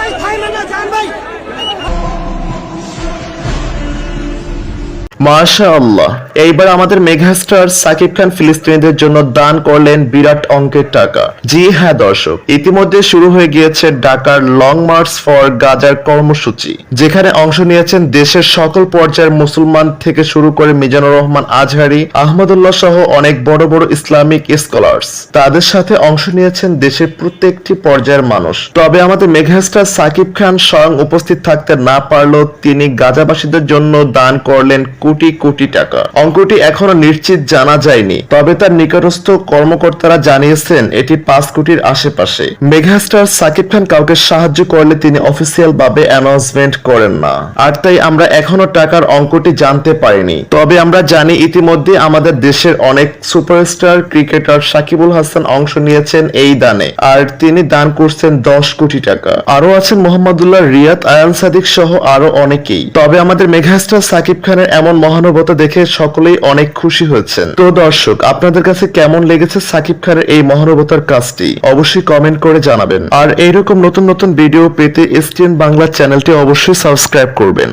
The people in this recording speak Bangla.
ভাই থাইল্যান্ডে যান ভাই। মাশা আল্লাহ এইবার আমাদের মেগাস্টার সাকিব খান ফিলিস্তিনিদের জন্য দান করলেন বিরাট অঙ্কের টাকা। জি হ্যাঁ দর্শক, ইতিমধ্যে শুরু হয়ে গিয়েছে ঢাকার লং মার্চ ফর গাজার কর্মসূচি, যেখানে অংশ নিয়েছেন দেশের সকল পর্যায়ের মুসলমান থেকে শুরু করে মিজানুর রহমান আজহারি, আহমদুল্লাহ সহ অনেক বড় বড় ইসলামিক স্কলার্স। তাদের সাথে অংশ নিয়েছেন দেশের প্রত্যেকটি পর্যায়ের মানুষ। তবে আমাদের মেঘাস্টার সাকিব খান স্বয়ং উপস্থিত থাকতে না পারলেও তিনি গাজাবাসীদের জন্য দান করলেন কোটি কোটি টাকা। অঙ্কটি এখনও নিশ্চিত জানা যায়নি, তবে তার নিকটস্থ কর্মকর্তারা জানিয়েছেন এটি পাঁচ কোটির আশেপাশে। মেগাস্টার সাকিব খান কাউকে সাহায্য করলে তিনি অফিসিয়াল ভাবে অ্যানাউন্সমেন্ট করেন না। আর তাই আমরা এখনও টাকার অঙ্কটি জানতে পারিনি। তবে আমরা জানি ইতিমধ্যে আমাদের দেশের অনেক সুপারস্টার, ক্রিকেটার সাকিবুল হাসান অংশ নিয়েছেন এই দানে। আর তিনি দান করছেন দশ কোটি টাকা। আরও আছেন মোহাম্মদুল্লাহ, রিয়াদ, আয়ান সাদিক সহ আরও অনেকেই। তবে আমাদের মেঘাস্টার সাকিব খানের এমন মহানুভবতা দেখে সকলেই অনেক খুশি হয়েছেন। তো দর্শক, আপনাদের কাছে কেমন লেগেছে সাকিব খানের এই মহানুভবতার কাজটি? অবশ্যই কমেন্ট করে জানাবেন। আর এইরকম নতুন নতুন ভিডিও পেতে এসটিএন বাংলা চ্যানেলটি অবশ্যই সাবস্ক্রাইব করবেন।